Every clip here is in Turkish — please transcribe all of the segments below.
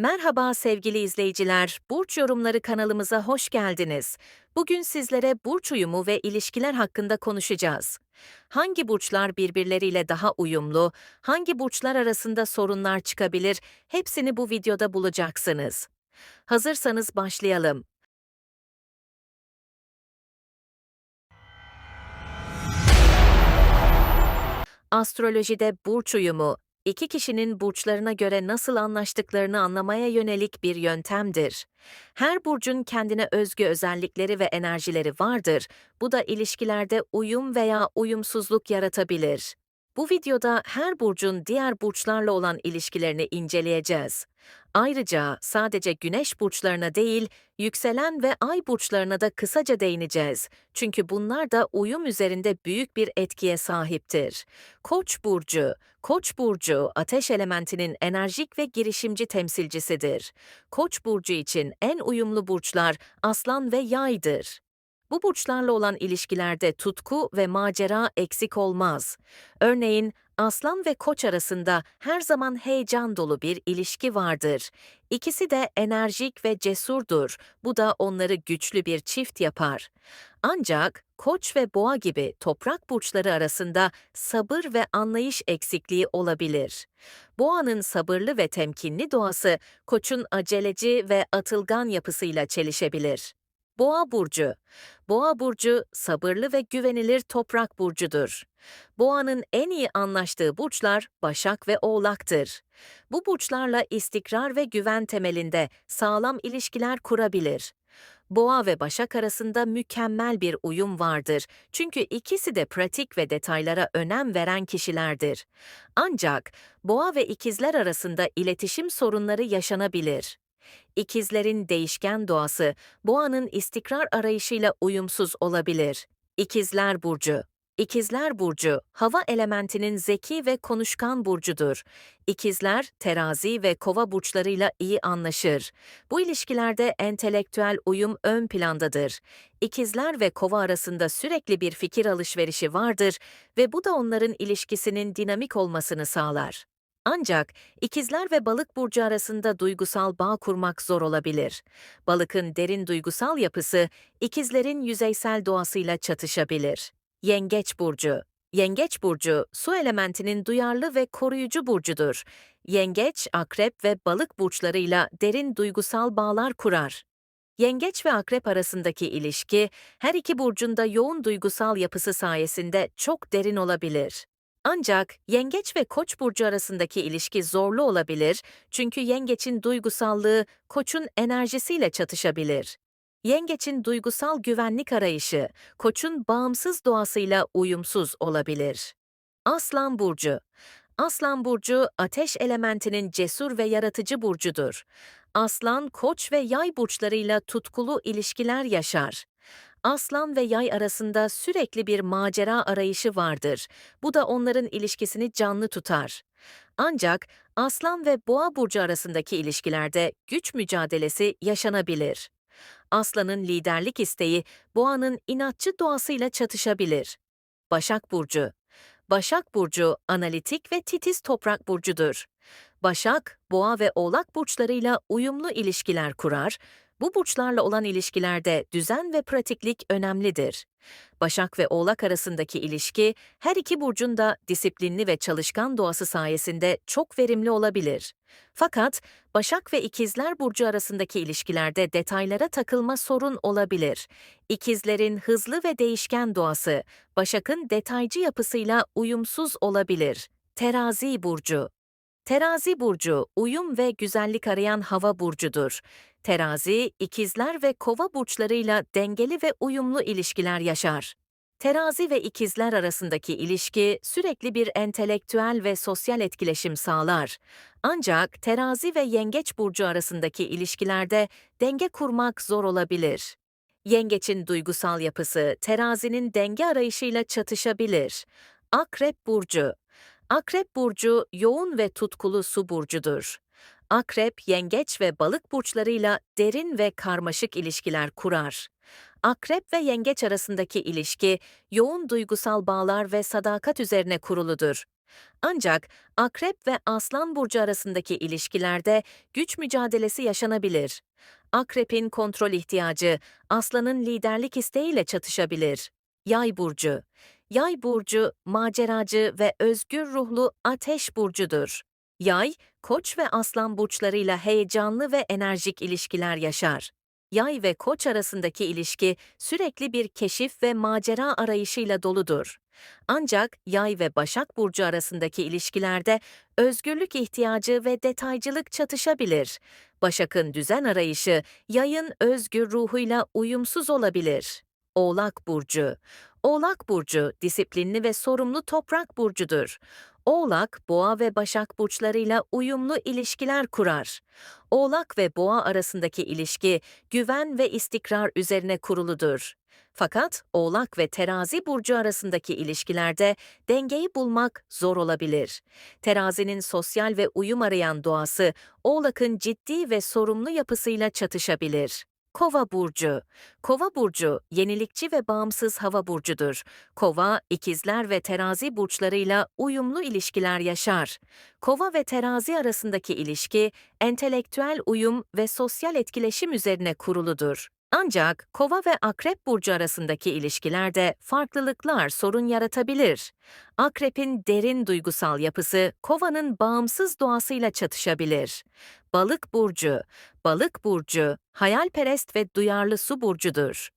Merhaba sevgili izleyiciler, Burç Yorumları kanalımıza hoş geldiniz. Bugün sizlere burç uyumu ve ilişkiler hakkında konuşacağız. Hangi burçlar birbirleriyle daha uyumlu, hangi burçlar arasında sorunlar çıkabilir, hepsini bu videoda bulacaksınız. Hazırsanız başlayalım. Astrolojide burç uyumu, iki kişinin burçlarına göre nasıl anlaştıklarını anlamaya yönelik bir yöntemdir. Her burcun kendine özgü özellikleri ve enerjileri vardır. Bu da ilişkilerde uyum veya uyumsuzluk yaratabilir. Bu videoda her burcun diğer burçlarla olan ilişkilerini inceleyeceğiz. Ayrıca sadece güneş burçlarına değil, yükselen ve ay burçlarına da kısaca değineceğiz. Çünkü bunlar da uyum üzerinde büyük bir etkiye sahiptir. Koç burcu, Koç burcu ateş elementinin enerjik ve girişimci temsilcisidir. Koç burcu için en uyumlu burçlar Aslan ve Yay'dır. Bu burçlarla olan ilişkilerde tutku ve macera eksik olmaz. Örneğin Aslan ve Koç arasında her zaman heyecan dolu bir ilişki vardır. İkisi de enerjik ve cesurdur. Bu da onları güçlü bir çift yapar. Ancak Koç ve Boğa gibi toprak burçları arasında sabır ve anlayış eksikliği olabilir. Boğanın sabırlı ve temkinli doğası Koç'un aceleci ve atılgan yapısıyla çelişebilir. Boğa burcu. Boğa burcu sabırlı ve güvenilir toprak burcudur. Boğanın en iyi anlaştığı burçlar Başak ve Oğlak'tır. Bu burçlarla istikrar ve güven temelinde sağlam ilişkiler kurabilir. Boğa ve Başak arasında mükemmel bir uyum vardır. Çünkü ikisi de pratik ve detaylara önem veren kişilerdir. Ancak Boğa ve ikizler arasında iletişim sorunları yaşanabilir. İkizlerin değişken doğası, boğanın istikrar arayışıyla uyumsuz olabilir. İkizler Burcu İkizler Burcu, hava elementinin zeki ve konuşkan burcudur. İkizler, terazi ve kova burçlarıyla iyi anlaşır. Bu ilişkilerde entelektüel uyum ön plandadır. İkizler ve kova arasında sürekli bir fikir alışverişi vardır ve bu da onların ilişkisinin dinamik olmasını sağlar. Ancak ikizler ve balık burcu arasında duygusal bağ kurmak zor olabilir. Balıkın derin duygusal yapısı ikizlerin yüzeysel doğasıyla çatışabilir. Yengeç burcu Yengeç burcu su elementinin duyarlı ve koruyucu burcudur. Yengeç, akrep ve balık burçlarıyla derin duygusal bağlar kurar. Yengeç ve akrep arasındaki ilişki her iki burcunda yoğun duygusal yapısı sayesinde çok derin olabilir. Ancak yengeç ve koç burcu arasındaki ilişki zorlu olabilir çünkü yengeçin duygusallığı koçun enerjisiyle çatışabilir. Yengeçin duygusal güvenlik arayışı koçun bağımsız doğasıyla uyumsuz olabilir. Aslan burcu Aslan burcu ateş elementinin cesur ve yaratıcı burcudur. Aslan, koç ve yay burçlarıyla tutkulu ilişkiler yaşar. Aslan ve yay arasında sürekli bir macera arayışı vardır. Bu da onların ilişkisini canlı tutar. Ancak aslan ve boğa burcu arasındaki ilişkilerde güç mücadelesi yaşanabilir. Aslanın liderlik isteği boğanın inatçı doğasıyla çatışabilir. Başak burcu Başak burcu analitik ve titiz toprak burcudur. Başak, Boğa ve Oğlak burçlarıyla uyumlu ilişkiler kurar, bu burçlarla olan ilişkilerde düzen ve pratiklik önemlidir. Başak ve Oğlak arasındaki ilişki her iki burcun da disiplinli ve çalışkan doğası sayesinde çok verimli olabilir. Fakat Başak ve İkizler burcu arasındaki ilişkilerde detaylara takılma sorun olabilir. İkizlerin hızlı ve değişken doğası Başak'ın detaycı yapısıyla uyumsuz olabilir. Terazi burcu Terazi burcu uyum ve güzellik arayan hava burcudur. Terazi, ikizler ve kova burçlarıyla dengeli ve uyumlu ilişkiler yaşar. Terazi ve ikizler arasındaki ilişki sürekli bir entelektüel ve sosyal etkileşim sağlar. Ancak terazi ve yengeç burcu arasındaki ilişkilerde denge kurmak zor olabilir. Yengeçin duygusal yapısı terazinin denge arayışıyla çatışabilir. Akrep burcu Akrep burcu yoğun ve tutkulu su burcudur. Akrep, yengeç ve balık burçlarıyla derin ve karmaşık ilişkiler kurar. Akrep ve yengeç arasındaki ilişki yoğun duygusal bağlar ve sadakat üzerine kuruludur. Ancak Akrep ve Aslan burcu arasındaki ilişkilerde güç mücadelesi yaşanabilir. Akrep'in kontrol ihtiyacı Aslan'ın liderlik isteğiyle çatışabilir. Yay burcu Yay burcu maceracı ve özgür ruhlu ateş burcudur. Yay, Koç ve Aslan burçlarıyla heyecanlı ve enerjik ilişkiler yaşar. Yay ve Koç arasındaki ilişki sürekli bir keşif ve macera arayışıyla doludur. Ancak Yay ve Başak burcu arasındaki ilişkilerde özgürlük ihtiyacı ve detaycılık çatışabilir. Başak'ın düzen arayışı Yay'ın özgür ruhuyla uyumsuz olabilir. Oğlak burcu Oğlak burcu disiplinli ve sorumlu toprak burcudur. Oğlak, Boğa ve Başak burçlarıyla uyumlu ilişkiler kurar. Oğlak ve Boğa arasındaki ilişki güven ve istikrar üzerine kuruludur. Fakat Oğlak ve Terazi burcu arasındaki ilişkilerde dengeyi bulmak zor olabilir. Terazinin sosyal ve uyum arayan doğası Oğlak'ın ciddi ve sorumlu yapısıyla çatışabilir. Kova burcu. Kova burcu yenilikçi ve bağımsız hava burcudur. Kova, ikizler ve terazi burçlarıyla uyumlu ilişkiler yaşar. Kova ve terazi arasındaki ilişki entelektüel uyum ve sosyal etkileşim üzerine kuruludur. Ancak Kova ve Akrep burcu arasındaki ilişkilerde farklılıklar sorun yaratabilir. Akrep'in derin duygusal yapısı Kova'nın bağımsız doğasıyla çatışabilir. Balık burcu Balık burcu hayalperest ve duyarlı su burcudur.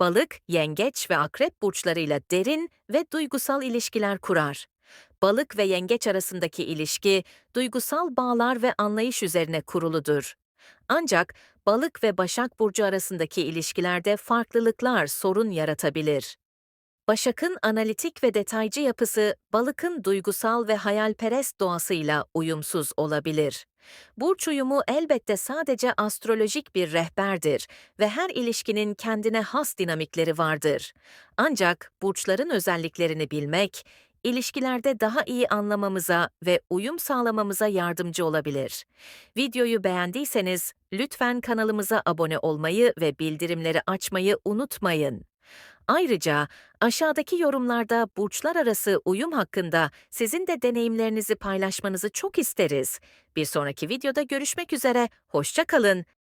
Balık, yengeç ve akrep burçlarıyla derin ve duygusal ilişkiler kurar. Balık ve yengeç arasındaki ilişki duygusal bağlar ve anlayış üzerine kuruludur. Ancak balık ve başak burcu arasındaki ilişkilerde farklılıklar sorun yaratabilir. Başak'ın analitik ve detaycı yapısı, balıkın duygusal ve hayalperest doğasıyla uyumsuz olabilir. Burç uyumu elbette sadece astrolojik bir rehberdir ve her ilişkinin kendine has dinamikleri vardır. Ancak burçların özelliklerini bilmek, ilişkilerde daha iyi anlamamıza ve uyum sağlamamıza yardımcı olabilir. Videoyu beğendiyseniz lütfen kanalımıza abone olmayı ve bildirimleri açmayı unutmayın. Ayrıca aşağıdaki yorumlarda burçlar arası uyum hakkında sizin de deneyimlerinizi paylaşmanızı çok isteriz. Bir sonraki videoda görüşmek üzere, hoşça kalın.